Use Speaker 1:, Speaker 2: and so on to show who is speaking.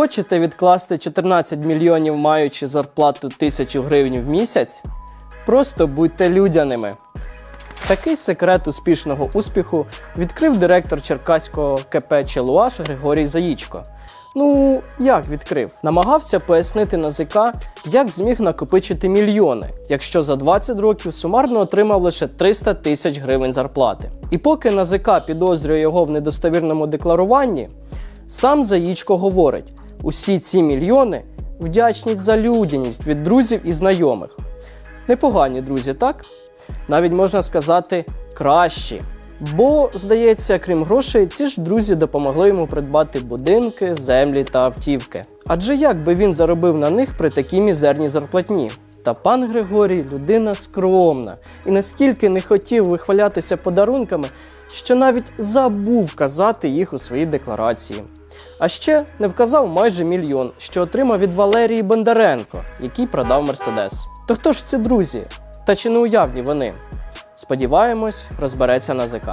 Speaker 1: Хочете відкласти 14 мільйонів, маючи зарплату 1000 гривень в місяць? Просто будьте людяними. Такий секрет успішного успіху відкрив директор черкаського КП Челуаш Григорій Заїчко. Ну, як відкрив? Намагався пояснити НАЗК, як зміг накопичити мільйони, якщо за 20 років сумарно отримав лише 300 тисяч гривень зарплати. І поки НАЗК підозрює його в недостовірному декларуванні, сам Заїчко говорить: усі ці мільйони вдячність за людяність від друзів і знайомих. Непогані друзі, так? Навіть можна сказати кращі. Бо, здається, крім грошей, ці ж друзі допомогли йому придбати будинки, землі та автівки. Адже як би він заробив на них при такій мізерній зарплатні? Та пан Григорій людина скромна і настільки не хотів вихвалятися подарунками, що навіть забув казати їх у своїй декларації. А ще не вказав майже мільйон, що отримав від Валерії Бондаренко, який продав Мерседес. То хто ж ці друзі? Та чи не уявні вони? Сподіваємось, розбереться на ЗК.